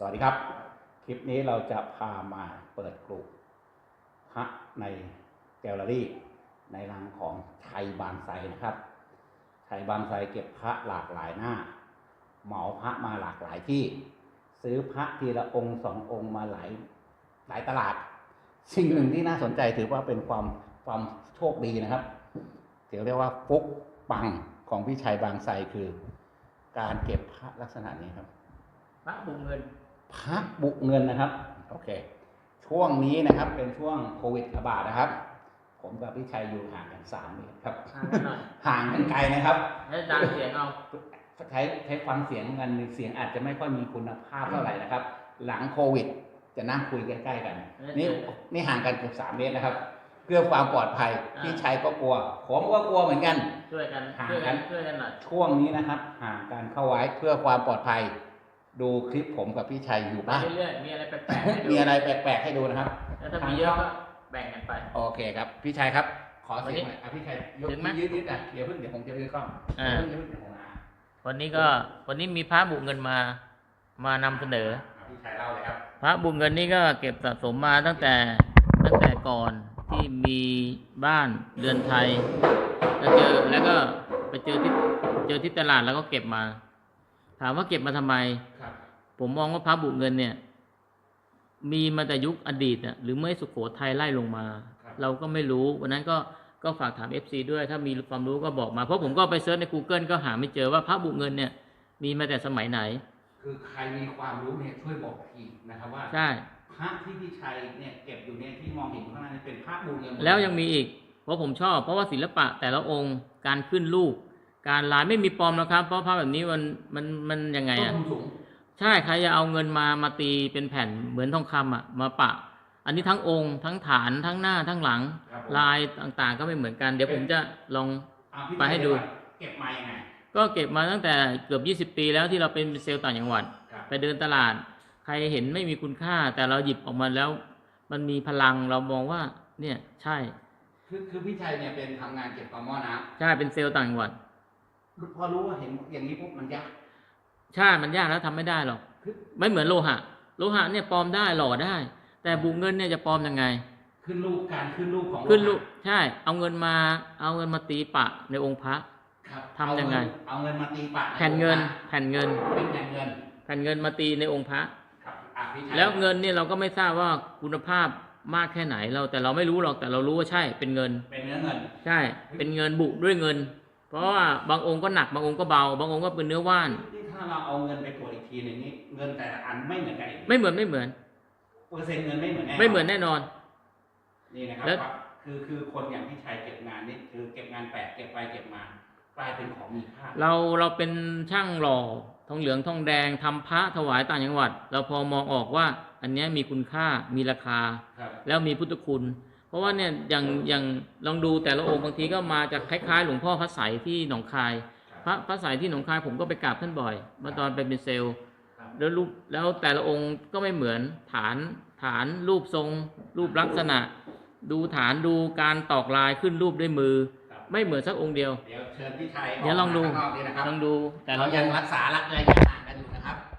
สวัสดีครับ คลิปนี้เราจะพามาเปิดกลุ่มพระในแกลเลอรี่ ในรังของไทยบางไทรนะครับไทยบางไทรเก็บพระหลากหลายหน้า เหมาพระมาหลากหลายที่ ซื้อพระทีละองค์สององค์มาหลายหลายตลาด สิ่งหนึ่งที่น่าสนใจถือว่าเป็นความความโชคดีนะครับถือเรียกว่าฟุกปังของพี่ชัยบางไทรคือ การเก็บพระลักษณะนี้ครับพระบุญเงิน พระบุเงินนะครับ โอเค ช่วงนี้นะครับเป็นช่วงโควิดระบาดนะครับ ผมกับพี่ชัยอยู่ห่างกันสามเมตรครับ ห่างกันหน่อยห่างกันไกลนะครับให้ดังเสียงเอาใช้ใช้ฟังเสียงกันเสียงอาจจะไม่ค่อยมีคุณภาพเท่าไหร่นะครับ หลังโควิด จะนั่งคุยใกล้ๆกัน นี่นี่ห่างกันเกือบสามเมตรนะครับเพื่อความปลอดภัยพี่ชัยก็กลัว ผมก็กลัวเหมือนกัน ช่วยกันห่างช่วยกักันนช่วยกันหน่อยช่วงนี้นะครับห่างกันเข้าไว้เพื่อความปลอดภัย ดูคลิปผมกับพี่ชัยอยู่ไปบ้างเรื่อยๆมีอะไรแปลกๆให้ดูมีอะไรแปลกๆให้ดูนะครับแล้วถ้ามีเยอะก็แบ่งกันไป โอเคครับ พี่ชัยครับ ขอวันเสีนี้ยงหน่อยอะพี่ชัยยกถึงไหมยืดยืดอะเดี๋ยวเพิ่งเดี๋ยวผมจะยืดกล้องอ่าเพิ่งเดี๋ยวเพิ่งเดี๋ยวผมอะวันนี้ก็วันนี้มีพระบุญเงินมา มานำเสนออะพี่ชัยเล่าเลยครับ พระบุญเงินนี่ก็เก็บสะสมมาตั้งแต่ตั้งแต่ก่อนที่มีบ้านเรือนไทยแล้วเจอแล้วก็ไปเจอที่เจอที่ตลาดแล้วก็เก็บมา ถามว่าเก็บมาทำไมครับผมมองว่าพระบุเงินเนี่ย มีมาแต่ยุคอดีตน่ะหรือเมื่อสุโขทัยไล่ลงมาครับเราก็ไม่รู้ วันนั้นก็ก็ฝากถาม FC ด้วย ถ้ามีความรู้ก็บอกมา เพราะผมก็ไปเซิร์ชใน Google ก็หาไม่เจอว่าพระบุเงินเนี่ย มีมาแต่สมัยไหน คือใครมีความรู้เนี่ยช่วยบอกทีนะครับว่า ใช่ พระที่พี่ชัยเนี่ยเก็บอยู่เนี่ยที่มองเห็นอยู่ข้างหน้านี่เป็นพระบูเงินหมดแล้วยังมีอีก เพราะผมชอบ เพราะว่าศิลปะแต่ละองค์การขึ้นรูป การลายไม่มีปลอมนะครับ เพราะพระแบบนี้มันมันมันยังไงต้นอะทุนสูงใช่ใครจะเอาเงินมามาตีเป็นแผ่นเหมือนทองคำอะมาปะ อันนี้ทั้งองค์ ทั้งฐานทั้งหน้าทั้งหลังครับผมลายต่างๆ ก็ไม่เหมือนกัน เดี๋ยวผมจะลองอะพี่ไปให้ดูชัยเก็บมายังไงก็เก็บมาตั้งแต่เกือบ 20 ปีแล้วที่เราเป็นเซลล์ต่างจังหวัดครับไปเดินตลาด ใครเห็นไม่มีคุณค่า แต่เราหยิบออกมาแล้ว มันมีพลังเรามองว่า เนี่ยใช่ คือคือพี่ชัยเนี่ยเป็นทำงานเก็บกอหม้อน้ใช่เป็นเซลล์ต่างจังหวัดำ พอรู้ว่าเห็นอย่างนี้ปุ๊บมันยากใช่มันยากแล้วทำไม่ได้หรอกคือไม่เหมือนโลหะ โลหะเนี่ยปลอมได้หล่อได้ แต่บุเงินเนี่ยจะปลอมยังไง ขึ้นรูปการขึ้นรูปของขึ้นรูปใช่ เอาเงินมา เอาเงินมาตีปะในองค์พระครับทำยังไง เอาเงินมาตีปากแผ่นเงิน แผ่นเงินเป็นแผ่นเงิน แผ่นเงินมาตีในองค์พระครับอะพี่ชัยแล้วเงินเนี่ยเราก็ไม่ทราบว่าคุณภาพมากแค่ไหนเราแต่เราไม่รู้หรอกแต่เรารู้ว่าใช่เป็นเงิน เป็นเนื้อเงิน ใช่ เป็นเงินบุด้วยเงิน เพราะว่าบางองค์ก็หนักบางองค์ก็เบา บางองค์ก็เป็นเนื้อว่านที่ถ้าเราเอาเงินไปตรวจอีกทีหนึงนี่เงินแต่ละอันไม่เหมือนกันอีกไม่เหมือนไม่เหมือน เปอร์เซ็นต์เงินไม่เหมือนแน่ไม่เหมือนแน่นอน นี่นะครับแล้วคือคือคนอย่างพี่ชัยเก็บงานนี่คือเก็บงานแปลกเก็บไปเก็บมากลายเป็นของมีค่าเราเราเป็นช่างหล่อทองเหลืองทองแดงทำพระถวายต่างจังหวัด เราพอมองออกว่า อันเนี้ยมีคุณค่ามีราคา ครับ แล้วมีพุทธคุณ เพราะว่าเนี่ยอย่างอย่างลองดูแต่ละองค์บางทีก็มาจากคล้ายๆ หลวงพ่อพระใสยที่หนองคาย พระพระใสยที่หนองคายผมก็ไปกราบท่านบ่อยเมื่อตอนไปเป็นเซลล์ครับแล้วรูปแล้วแต่ละองค์ก็ไม่เหมือนฐานฐานรูปทรง รูปลักษณะ ดูฐานดูการตอกลายขึ้นรูปด้วยมือครับไม่เหมือนสักองค์เดียว เดี๋ยวเชิญพี่ชัยเดี๋ยวลองดูกมาข้างนอกนี่นะครับลองดูแต่เราละยังองค์รักษาระยะห่างกันอยู่นะครับลองดู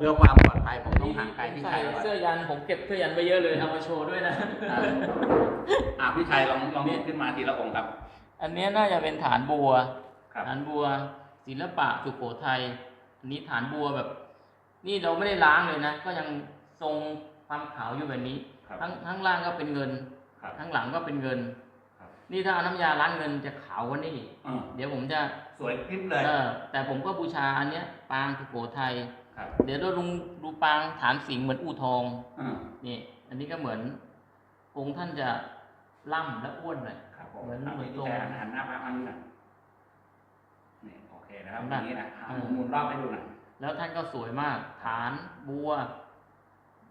เพื่อความปลอดภัยผมต้องห่างไกลพี่ใส่ชัยก่อนเสื้อยันผมเก็บเสื้อยันไปเยอะเลยเอามาโชว์ด้วยนะอ่าพี่ชัยลองลองยกขึ้นมาทีละองค์ครับ อันเนี้ยน่าจะเป็นฐานบัวครับฐานบัว ศิลปะสุโขทัยอันนี้ฐานบัวแบบ นี่เราไม่ได้ล้างเลยนะก็ยังทรงความขาวอยู่แบบนี้ครับทั้งทั้งล่างก็เป็นเงินครับทั้งหลังก็เป็นเงินครับนี่ถ้าเอาน้ำยาล้างเงินจะขาวกว่านี่อืมเดี๋ยวผมจะสวยคลิปเลยเออแต่ผมก็บูชาอันเนี้ย ปางสุโขทัย ครับ เดี๋ยวเราดูดูปางฐานสิงห์เหมือนอู่ทองอืมนี่ อันนี้ก็เหมือน องค์ท่านจะล่ำและอ้วนหน่อย ครับผมเหมือนเอาเหมือนพี่ทรงชัยหันหน้ามาทางนี้หน่อยนี่โอเคนะครับเห็อนไหมย่างนี้นะอะเออหมุนรอบให้ดูหน่อยแล้วท่านก็สวยมาก ฐานบัว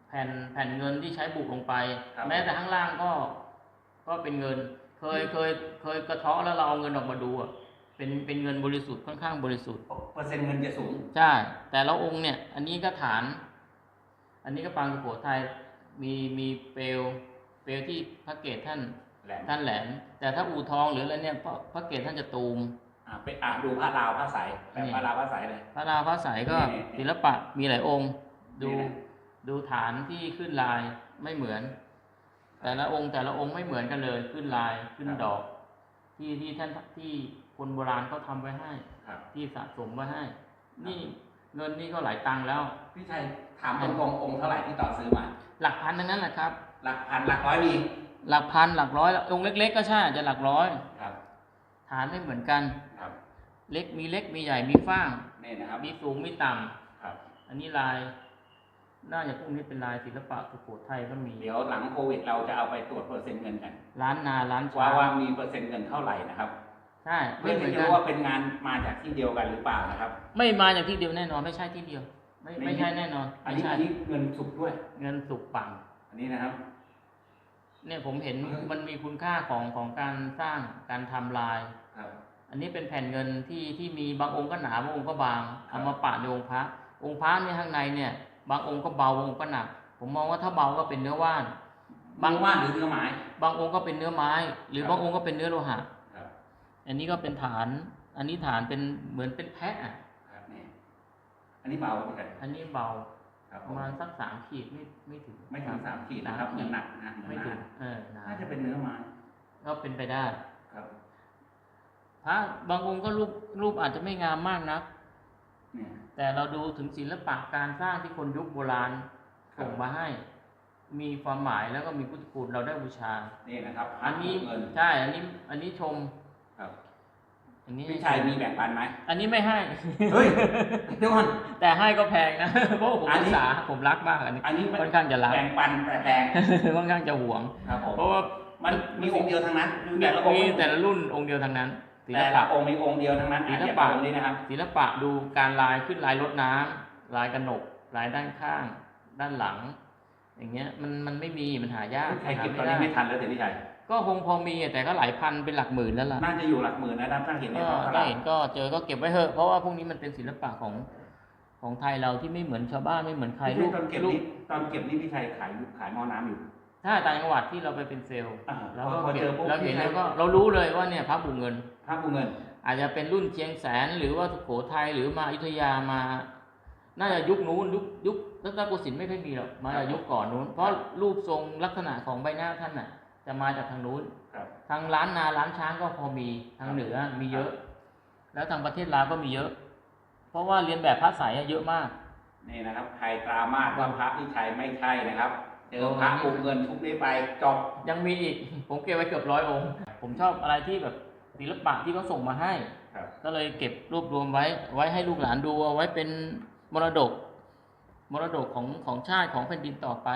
แผ่นแผ่นเงินที่ใช้บุกลงไปแม้แต่ข้างล่างก็ ก็เป็นเงิน เคยเคย เคยกระเทาะแล้วเราเอาเงินออกมาดูอะ เป็นเป็นเงินบริสุทธิ์ค่อนข้างบริสุทธิ์เปอร์เซ็นต์เงินจะสูง ใช่ แต่ละองค์เนี่ย อันนี้ก็ฐาน อันนี้ก็ปางสุโขทัยมีมีเปลวเปลวที่พระเกศท่านแหลมท่านแหลมแต่ถ้าอู่ทองหรืออะไรเนี่ยพระพระเกศท่านจะตูมอ่าไปอ่าดูพระลาวพระใสแบบนี่พระลาวพระใสเลยพระดาวพระใสก็นี่นี่ศิลปะมีหลายองค์ ดูนี่นะดูฐานที่ขึ้นลายไม่เหมือน แต่ละองค์แต่ละองค์ไม่เหมือนกันเลยขึ้นลายขึ้นดอก ที่ที่ท่านที่คนโบราณเขาทำไว้ให้ ครับที่สะสมไว้ให้ นี่เงินนี่ก็หลายตังค์แล้ว พี่ชัยถามตรงๆองค์เท่าไหร่ที่ต่อซื้อมา หลักพันทั้งนั้นแหละครับ หลักพันหลักร้อยมีหลักพันหลักร้อยองค์เล็ก ๆ ก็ใช่อาจจะหลักร้อยครับ ฐานไม่เหมือนกันครับ เล็กมีเล็กมีใหญ่มีฟ้างนี่นะครับ มีสูงมีต่ำครับ อันนี้ลาย น่าจะพวกนี้เป็นลายศิลปะสุโขทัยก็มี เดี๋ยวหลังโควิดเราจะเอาไปตรวจเปอร์เซ็นต์เงินกันร้านนาร้านว่าช้างว่ามีเปอร์เซ็นต์เงินเท่าไหร่นะครับใช่เพื่ไม่อเหมืที่อนจะกันรู้ว่าเป็นงานมาจากที่เดียวกันหรือเปล่านะครับ ไม่มาจากที่เดียวแน่นอนไม่ใช่ที่เดียว ไม่ไม่ ไม่ใช่แน่นอนอันไม่นี้ใช่อันนี้เงินสุกด้วย เงินสุกปัง อันนี้นะครับ เนี่ยผมเห็นเออ มันมีคุณค่าของของการสร้างการทำลาย ครับ อันนี้เป็นแผ่นเงินที่ที่มีบางองค์ก็หนาบางองค์ก็บาง ครับ เอามาปะในองค์พระองค์พระเนี่ยข้างในเนี่ย บางองค์ก็เบาบางองค์ก็หนัก ผมมองว่าถ้าเบาก็เป็นเนื้อว่าน บางว่านหรือเนื้อไม้ บางองค์ก็เป็นเนื้อไม้ หรือครับ บางองค์ก็เป็นเนื้อโลหะ ครับอันนี้ก็เป็นฐาน อันนี้ฐานเป็นเหมือนเป็นแพะอะ ครับนี่อันนี้เบาเหมือนกันอันนี้เบาครับปผระมมาณสักสามขีดไม่ไม่ถึงไม่ถึงสามขีดนะครับสเงินหนักนะไม่เงินหถึนังกเออหนาน่าจะเป็นเนื้อไม้ก็เป็นไปได้ ครับ พระบางองค์ก็รูปรูปอาจจะไม่งามมากนักเนี่ย แต่เราดูถึงศิลปะการสร้างที่คนยุคโบราณครับส่งมาให้ มีความหมายแล้วก็มีพุทธคุณเราได้บูชา นี่นะครับอันนี้เงินใช่อันนี้อันนี้ชมครับอันนี้พี่ชัยมีแบ่งปันไหมอันนี้ไม่ให้เฮ้ยเดี๋ยวก่อนแต่ให้ก็แพงนะเพราะว่าผมอันศึนี้กษาผมรักมากอันนี้อันนี้ค่อนข้างจะรักแบ่งปันแต่แพงค่อนข้างจะหวงครับผมเพราะว่ามันมีองค์เดียวทั้งนั้นคือมีแต่ละองค์มีแต่ละรุ่นองค์เดียวทั้งนั้น ศิลแต่ละปะองค์มีองค์เดียวทั้งนั้นศิลอะปะอย่างองค์นี้นะครับ ศิลปะดูการลายขึ้นลายรถน้ำลายกระหนก ลายด้านข้าง ด้านหลัง อย่างเงี้ยมันมันไม่มีมันหายากใครเก็บหาตอนนี้ไม่ทันแล้วเดี๋ยวพี่ชัยก็คงพอมีแต่ก็หลายพันเป็นหลักหมื่นแล้วล่ะน่าจะอยู่หลักหมื่นนะครับถ้าเห็นในก็ท้องตถ้าลาดเห็นก็เจอก็เก็บไว้เถอะเพราะว่าพวกนี้มันเป็นศิลปะของของไทยเราที่ไม่เหมือนชาวบ้านไม่เหมือนใครพี่ลูชัยกตอนเก็บลูก นี่ตอนเก็บนี่พี่ชัยขายอยู่ขายหม้อน้ำอยู่ ถ้าต่างจังหวัดที่เราไปเป็นเซลล์อ่าแล้วก็พอเก็เจบอปุ๊บเราเห็นพี่ชัยแล้วก็เรารู้เลยว่าเนี่ยพระบุเงินพระผู้เงิน อาจจะเป็นรุ่นเชียงแสนหรือว่าสุโขทัยหรือมาอยุธยามา น่าจะยุคนู้นยุคยุครัตนโกสินทร์ไม่ค่อยมีหรอกมาจากยุคก่อนนู้น เพราะรูปทรงลักษณะของใบหน้าท่านน่ะ จะมาจากทางนู้น ครับ ทางร้านนาร้านช้างก็พอมีทางเหนือมีเยอะ แล้วทางประเทศลาวก็มีเยอะ เพราะว่าเรียนแบบพระสายอะเยอะมาก นี่นะครับ ใครตรามาสว่าพระพี่ชัยไม่ใช่นะครับ เจอพระผู้เงินทุกนี้ไปจบยังมีอีก ผมเก็บไว้เกือบร้อยองค์ ผมชอบอะไรที่แบบศิลปะที่เขาส่งมาให้ครับก็เลยเก็บรวบรวมไว้ ไว้ให้ลูกหลานดูเอาไว้เป็นมรดก มรดกของของชาติของแผ่นดินต่อไป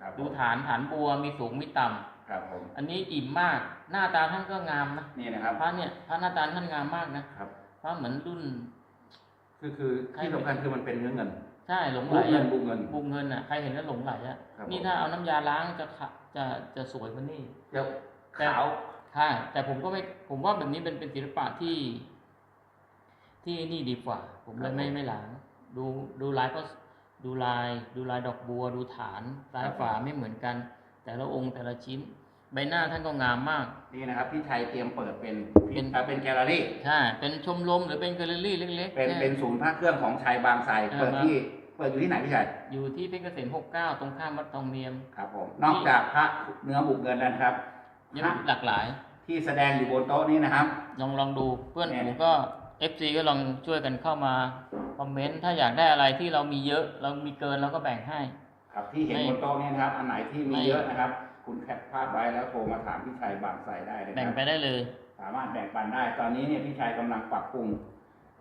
ครับดูฐานฐานบัวมีสูงมีต่ำครับผมอันนี้อิ่มมาก หน้าตาท่านก็งามนะนี่นะครับพระเนี่ยพระหน้าตาท่านงามมากนะครับพระเหมือนรุ่น คือคือที่สำคัญคือมันเป็นเนื้อเงิน ใช่หลงไหบุลกเงินอะบุกเงินบุกเงินอะใครเห็นแล้วหลงไหลอะครับนี่ผมถ้าเอาน้ำยาล้างจะขะจะจะสวยกว่านี่เดี๋ยวแต่ขาวใช่แต่ผมก็ไม่ผมว่าแบบนี้เป็นเป็นศิลปะที่ ที่นี่ดีกว่า ผมเลยไม่ไม่ล้าง ดูดูลายก็ดูลายดูลายดอกบัว ดูฐานซ้ายฝาไม่เหมือนกัน แต่ละองค์แต่ละชิ้น ใบหน้าท่านก็งามมาก นี่นะครับพี่ชัยเตรียมเปิดเป็นเป็นอ่าเป็นแกลเลอรี่ใช่เป็นชมรมหรือเป็นแกลเลอรี่เล็กๆเป็นแค่เป็นศูนย์พระเครื่องของชัยบางไทรเออเปิดที่เปิดอยู่ที่ไหนพี่ชัยอยู่ที่เพชรเกษม69 ตรงข้ามวัดทองเนียม ครับผม นอกจากพระเนื้อบุกเงินแล้วนะครับยังพระมีหลากหลาย ที่แสดงอยู่บนโต๊ะนี้นะครับ ลองลองดูเพื่อนเนี่ยผมก็ FC ก็ลองช่วยกันเข้ามาคอมเมนต์ถ้าอยากได้อะไรที่เรามีเยอะเรามีเกินเราก็แบ่งให้ ครับที่เห็นไม่บนโต๊ะนี้นะครับ อันไหนที่มีไม่เยอะนะครับ คุณแคปภาพไว้แล้วโทรมาถามพี่ชัยบางไทรได้เลยแบ่งนะไปได้เลย สามารถแบ่งปันได้ ตอนนี้เนี่ยพี่ชัยกำลังปรับปรุง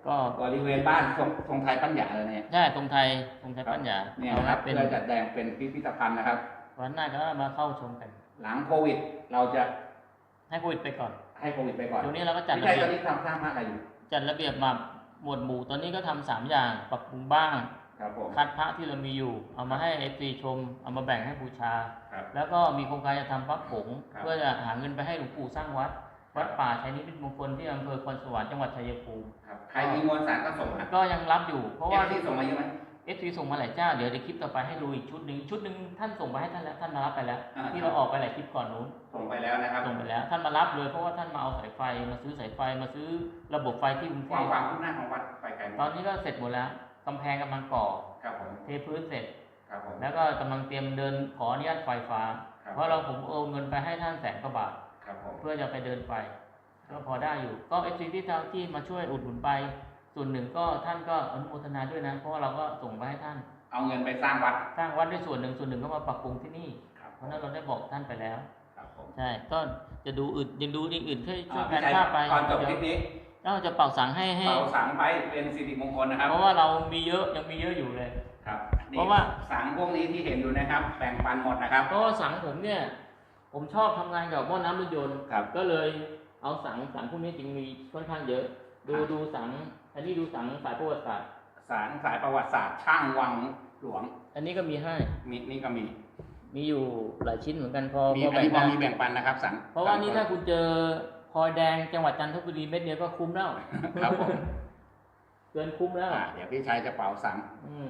ก็บริเวณบ้านทรงทรงไทยปัญญาเลยเนี่ยใช่ตรงไทยตรงไทยปัญญาเนี่ยเอานะครับเป็นเพื่อจัดแสดงเป็นพิพิธภัณฑ์นะครับวันหน้าก็มาเข้าชมกัน หลังโควิด เราจะให้โควิดไปก่อน ให้โควิดไปก่อนตรงนี้เราก็จัดพี่ระชัยเบีตยอบนนี้ทำสร้างพระอะไรอยู่จัดระเบียบมาหมวดหมู่ตอนนี้ก็ทำสามอย่างปรับปรุงบ้างครับผมคัดพระที่เรามีอยู่ เอามาให้เอฟซีชม เอามาแบ่งให้บูชาครับแล้วก็มีโครงการจะทำพระผงครับเพื่อจะหาเงินไปให้หลวงปู่สร้างวัด วัดป่าชัยนิมิตมงคลที่อำเภอคอนสวรรค์จังหวัดชัยภูมิครับใครมีมวลสารก็ส่งมาก็ยังรับอยู่ เพราะว่าที่ส่งมาเยอะไหมเอฟซีส่งมาหลายเจ้าเดี๋ยวในคลิปต่อไปให้ดูอีกชุดหนึ่งชุดหนึ่งท่านส่งไปให้ท่านแล้วท่านมารับไปแล้วอ่าที่เราออกไปหลายคลิปก่อนนู้นส่งไปแล้วนะครับส่งไปแล้ว ท่านมารับเลยเพราะว่าท่านมาเอาสายไฟมาซื้อสายไฟมาซื้อระบบไฟที่กรุงเทความพความคืบหน้าของวัดไปไกลไหมตอนนี้ก็เสร็จหมดแล้วกำแพงกำลังก่อครับผมเทพื้นเสร็จครับผมแล้วก็กำลังเตรียมเดินขออนุญาตไฟฟ้าครับเพราะเราผมโอนเงินไปให้ท่านแสนกว่าบาท ครับผมเพื่อจะไปเดินไฟก็พอได้อยู่ ก็เอฟซีที่ทางที่มาช่วยอุดหนุนไป ส่วนหนึ่งก็ท่านก็อนุโมทนาด้วยนะ เพราะว่าเราก็ส่งไปให้ท่าน เอาเงินไปสร้างวัด สร้างวัดด้วยส่วนหนึ่งส่วนหนึ่งก็มาปรับปรุงที่นี่ ครับเพราะฉะนั้นเราได้บอกท่านไปแล้ว ครับผมใช่ ก็จะดูอื่นยังดูอื่นๆช่วยช่วยอ่ากัพี่นชัยภาพไปก่อนจบคลิปนี้ก็จะเป่าสังให้ให้เป่าสังไปเป็นสิริมงคลนะครับ เพราะว่าเรามีเยอะยังมีเยอะอยู่เลยครับนี่เพราะว่าสังพวกนี้ที่เห็นอยู่นะครับแบ่งปันหมดนะครับเพราะว่าสังผมเนี่ย ผมชอบทำงานกับหม้อน้ำรถยนต์ ครับ ก็เลยเอาสังสังพวกนี้จริงมีค่อนข้างเยอะ ดูครับ ดูสัง อันนี้ดูสังสายประวัติศาสตร์ สารสายประวัติศาสตร์ช่างวังหลวงอันนี้ก็มีให้มีนี่ก็มีมีอยู่หลายชิ้นเหมือนกันพอมีพออันแบ่งนี้พอได้มีแบ่งปันนะครับสังเพราะว่านี่สัถ้างคุณเจอพลอยแดงจังหวัดจันทบุรีเม็ดเดียวก็คุ้มแล้วครับผมเกินคุ้มแล้วอ่าเดี๋ยวพี่ชายจะเป่าสังอืม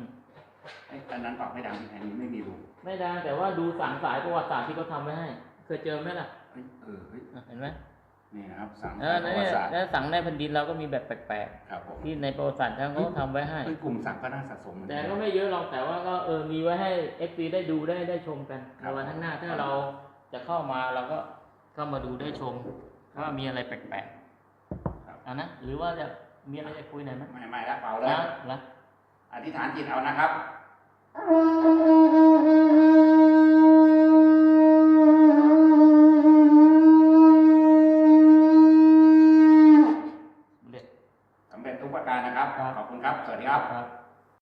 ไอ้อันนั้นเป่าไม่ดังอันนี้ไม่มีรูไม่ดังแต่ว่าดูสังสายประวัติศาสตร์ที่เขาทำไว้ให้ เคยเจอไหมล่ะเฮ้ยเออเฮ้ยอะเห็นไหมนี่นะครับสังเอสาอยปนั่นระวัเนี่ยติศาสตร์แล้วสังในแผ่นดินเราก็มีแบบแปลกครับผมๆที่ในประวัติศาสตร์เขาทำไว้ให้ เฮ้ยกลุ่มสังก็น่าสะสมเหมือนแต่กัน ก็ไม่เยอะหรอกแต่ว่าก็เออมีไว้ให้เอฟซีได้ดูได้ได้ชมกันครัในบวันข้างหน้าถ้าเราจะเข้ามาเราก็เข้ามาดูได้ชมว่ามีอะไรแปลกครับๆเอานะหรือว่าจะมีอะไรจะคุยหน่อยไหมไม่ไม่ละเป่าเลยนะนะ อธิษฐานจิตเอานะครับ Thank